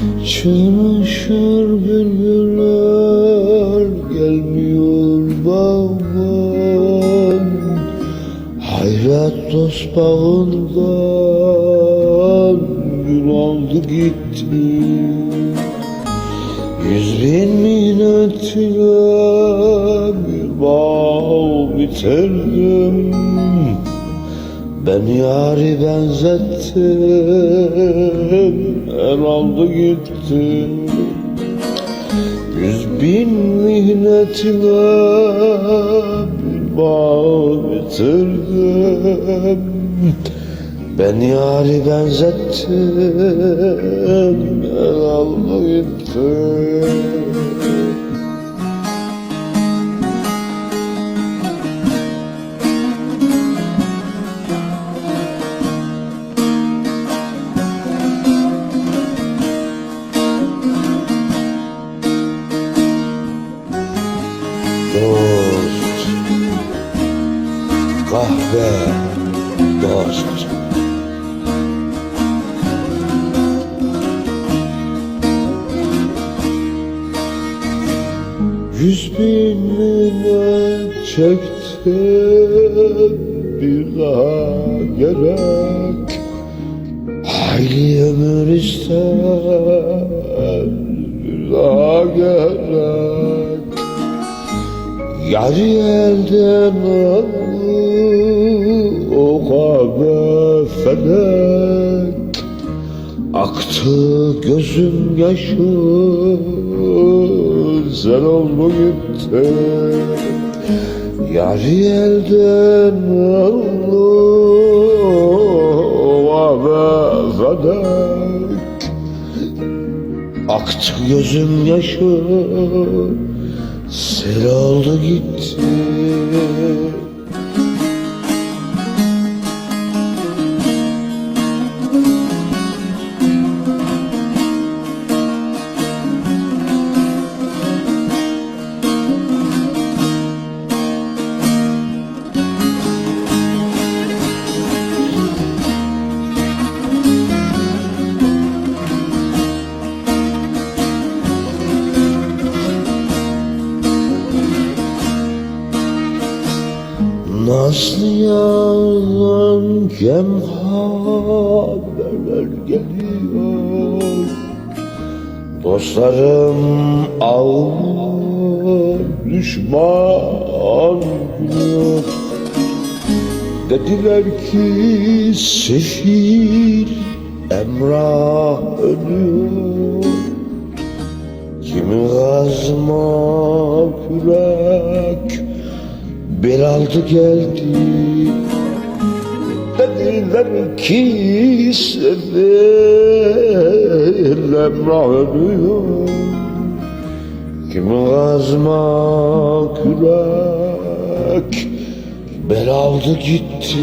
Çamaşır bülbüller gelmiyor bağban Hayrat dost bağından gül aldı gitti. Yüz bin minnetle bir bağ bitirdim ben yari benzettim El aldı gitti. Yüz bin mihnet Bir bağ bitirdim. Ben yari benzettim El aldı gitti Dost. Kahve. Dost. Yüz bin minnet çektim bir daha gerek. Hayli ömür ister bir daha gerek Yarı elden o kahve felek Aktı gözüm yaşı sen olma gitti. Yarı elden o kahve felek Aktı gözüm yaşı Sel oldu gitti Nasıl yalan kem haberler geliyor. Dostlarım ağlıyor Düşman gülüyor Dediler ki sefil Emrah ölüyor. Kimi gazma kürek Bel aldı geldi Dediler ki sefil Emrah ölüyor Kimi gazma kürek Bel aldı gitti